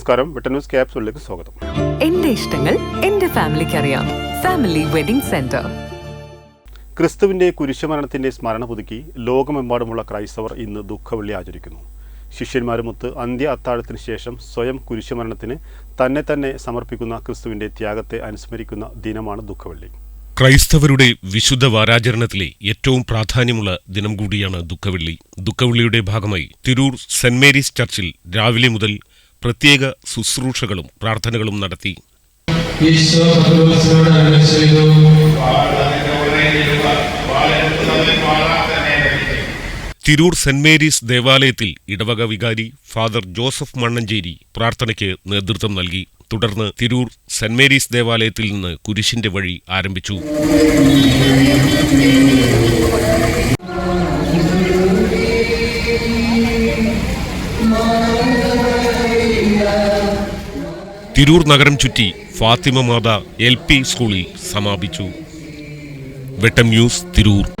നമസ്കാരം. വിട്ട ന്യൂസ് ക്യാപ്സുകളിലേക്ക് സ്വാഗതം. എന്റെ ഇഷ്ടങ്ങൾ എന്റെ ഫാമിലിക്ക് അറിയാം. Family wedding centre. ക്രിസ്തുവിന്റെ കുരിശുമരണത്തിന്റെ സ്മരണ പുതുക്കി ലോകമെമ്പാടുമുള്ള ക്രൈസ്തവർ ഇന്ന് ദുഃഖവെള്ളി ആചരിക്കുന്നു. ശിഷ്യന്മാരുമൊത്ത് അന്ത്യ അത്താഴത്തിന് ശേഷം സ്വയം കുരിശുമരണത്തിന് തന്നെ തന്നെ സമർപ്പിക്കുന്ന ക്രിസ്തുവിന്റെ ത്യാഗത്തെ അനുസ്മരിക്കുന്ന ദിനമാണ് ദുഃഖവെള്ളി. ക്രൈസ്തവരുടെ വിശുദ്ധ വാരാചരണത്തിലെ ഏറ്റവും പ്രാധാന്യമുള്ള ദിനം കൂടിയാണ് ദുഃഖവെള്ളി. ദുഃഖവെള്ളിയുടെ ഭാഗമായി തിരൂർ സെന്റ് മേരീസ് ചർച്ചിൽ രാവിലെ മുതൽ പ്രത്യേക ശുശ്രൂഷകളും പ്രാർത്ഥനകളും നടത്തി. ഈശോ തിരൂർ സെന്റ് മേരീസ് ദേവാലയത്തിൽ ഇടവക വികാരി ഫാദർ ജോസഫ് മണ്ണഞ്ചേരി പ്രാർത്ഥനയ്ക്ക് നേതൃത്വം നൽകി. തുടർന്ന് തിരൂർ സെന്റ് മേരീസ് ദേവാലയത്തിൽ നിന്ന് കുരിശിന്റെ വഴി ആരംഭിച്ചു. തിരൂർ നഗരം ചുറ്റി ഫാത്തിമ മാത എൽ പി സ്കൂളിൽ സമാപിച്ചു. വെട്ടം ന്യൂസ് തിരൂർ.